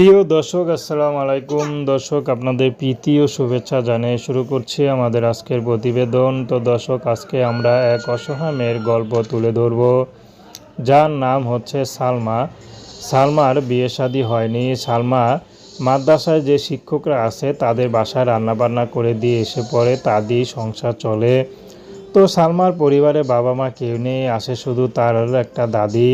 প্রিয় দর্শক, আসসালামু আলাইকুম। দর্শক, আপনাদের প্রীতি ও শুভেচ্ছা জানিয়ে শুরু করছি আমাদের আজকের প্রতিবেদন। তো দর্শক, আজকে আমরা এক অসহায় মেয়ের গল্প তুলে ধরব। যার নাম হচ্ছে সালমা। সালমার বিয়ে শাদী হয়নি। সালমা মাদ্রাসায় যে শিক্ষকরা আছে, তাদের বাসায় রান্নাবান্না করে দিয়ে এসে পড়ে। তা দিয়েই সংসার চলে। তো সালমার পরিবারে বাবা মা কেউ নেই, আসে শুধু তার একটা দাদি।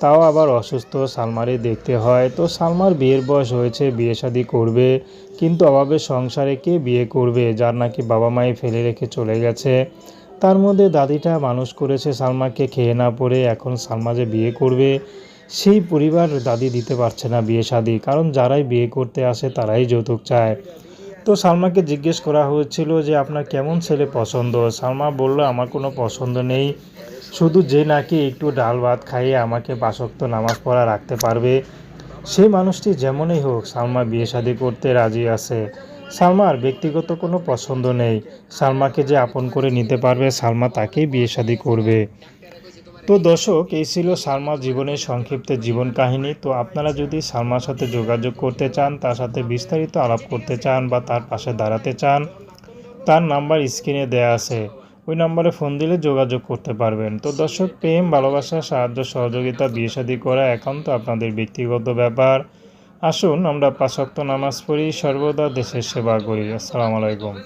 তাও আবার অসুস্থ, সালমারই দেখতে হয়। তো সালমার বিয়ের বয়স হয়েছে, বিয়ে শাদি করবে। কিন্তু অভাবে সংসারে কে বিয়ে করবে, যার নাকি বাবা মাই ফেলে রেখে চলে গেছে। তার মধ্যে দাদিটা মানুষ করেছে সালমাকে খেয়ে না পড়ে, এখন সালমা যে বিয়ে করবে, সেই পরিবার দাদি দিতে পারছে না বিয়ে শাদি। কারণ যারাই বিয়ে করতে আসে, তারাই যৌতুক চায়। তো সালমাকে জিজ্ঞেস করা হয়েছিল যে, আপনার কেমন ছেলে পছন্দ? সালমা বলল, আমার কোনো পছন্দ নেই। শুধু যে নাকি একটু ডাল ভাত খাইয়ে আমাকে বাসক্ত নামাজ পড়া রাখতে পারবে। সেই মানুষটি যেমনই হোক সালমা বিয়ে শাদী করতে রাজি আছে। সালমার ব্যক্তিগত কোনো পছন্দ নেই। সালমাকে যে আপন করে নিতে পারবে, সালমা তাকেই বিয়ে শাদী করবে। তো দর্শক, এই ছিল সালমার জীবনের সংক্ষিপ্ত জীবন কাহিনী। তো আপনারা যদি সালমার সাথে যোগাযোগ করতে চান, তার সাথে বিস্তারিত আলাপ করতে চান বা তার পাশে দাঁড়াতে চান, তার নাম্বার স্ক্রিনে দেয়া আছে। ওই নাম্বারে ফোন দিলে যোগাযোগ করতে পারবেন। তো দর্শক, প্রেম, ভালোবাসা, সাহায্য, সহযোগিতা, বিয়ে শাদী করা একান্ত আপনাদের ব্যক্তিগত ব্যাপার। আসুন, আমরা পাঁচক্ত নামাজ পড়ি, সর্বদা দেশের সেবা করি। আসসালামু আলাইকুম।